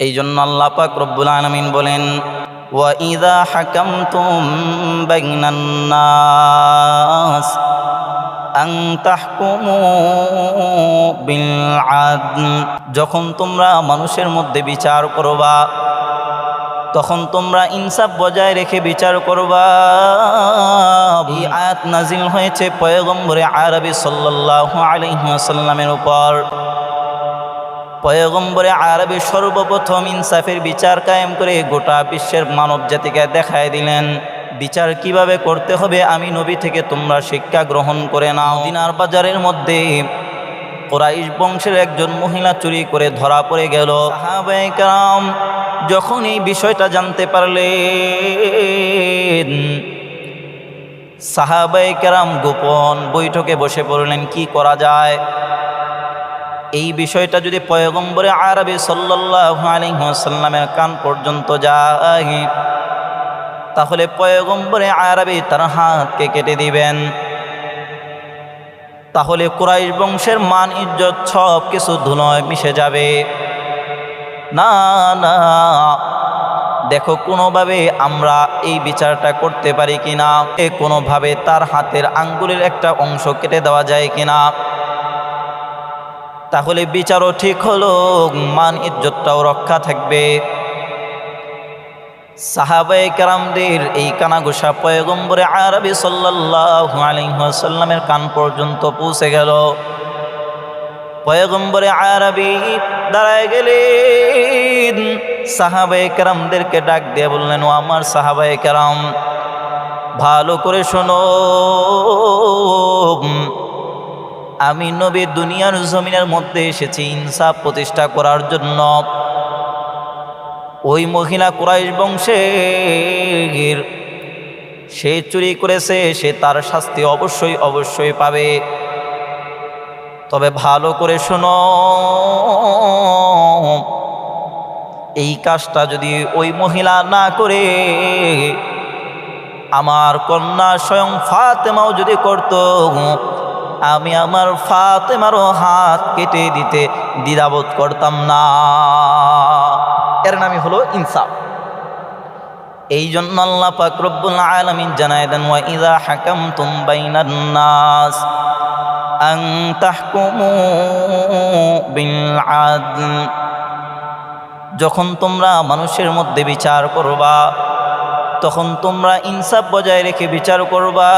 এই জন্য আল্লাহ পাক রব্বুল আলমিন বলেন আং যখন তোমরা মানুষের মধ্যে বিচার করবা, তখন তোমরা ইনসাফ বজায় রেখে বিচার করবা। আয়াত নাজিল হয়েছে পয়গম্বরে আরবি সাল্লাল্লাহু আলাইহি ওয়াসাল্লামের উপর। পয়গম্বরে আরবি সর্বপ্রথম ইনসাফের বিচার কায়েম করে গোটা বিশ্বের মানব জাতিকে দেখায় দিলেন। বিচার কীভাবে করতে হবে আমি নবী থেকে তোমরা শিক্ষা গ্রহণ করে নাও। দিনার বাজারের মধ্যে কোরাইশ বংশের একজন মহিলা চুরি করে ধরা পড়ে গেল। সাহাবায়ে যখন এই বিষয়টা জানতে পারলেন, সাহাবায়ে কেরাম গোপন বৈঠকে বসে পড়লেন, কি করা যায়? এই বিষয়টা যদি পয়গম্বরে আরবি সাল্লাল্লাহু আলাইহি ওয়াসাল্লামের কান পর্যন্ত যায়, তাহলে পয়গম্বরে আরবি তার হাতকে কেটে দিবেন। তাহলে কুরাইশ বংশের মান, ইজ্জত সব কিছু ধুলোয় মিশে যাবে। না না, দেখো কোনোভাবে আমরা এই বিচারটা করতে পারি কিনা, এ কোনোভাবে তার হাতের আঙ্গুলের একটা অংশ কেটে দেওয়া যায় কিনা। তাহলে বিচারও ঠিক হলো, মান ইজ্জতটাও রক্ষা থাকবে। সাহাবায়ে কেরামদের এই কানাঘোষা পয়গম্বরে আরবি সাল্লাল্লাহু আলাইহি ওয়াসাল্লামের কান পর্যন্ত পৌঁছে গেল। পয়গম্বরে আরবি দাঁড়ায় গেলেন। সাহাবায়ে কেরামদেরকে ডাক দিয়ে বললেন, ও আমার সাহাবায়ে কেরাম, ভালো করে শোনো। আমি নবী দুনিয়ার জমিনের মধ্যে এসেছি ইনসাফ প্রতিষ্ঠা করার জন্য। ওই মহিলা কুরাইশ বংশের, সে চুরি করেছে, সে তার শাস্তি অবশ্যই অবশ্যই পাবে। তবে ভালো করে শোনো, এই কাজটা যদি ওই মহিলা না করে, আমার কন্যা স্বয়ং ফাতেমাও যদি করতো আমি আমার ফাতেমারও হাত কেটে দিতে দ্বিধাবোধ করতাম না। এর নামই হলো ইনসাফ। এই জন্য আল্লাহ পাক রব্বুল আলামিন জানায় দেন, ওয়া ইযা হাকামতুম বাইনান নাস আন তাহকুমু বিল আদল। যখন তোমরা মানুষের মধ্যে বিচার করবা, তখন তোমরা ইনসাফ বজায় রেখে বিচার করবা।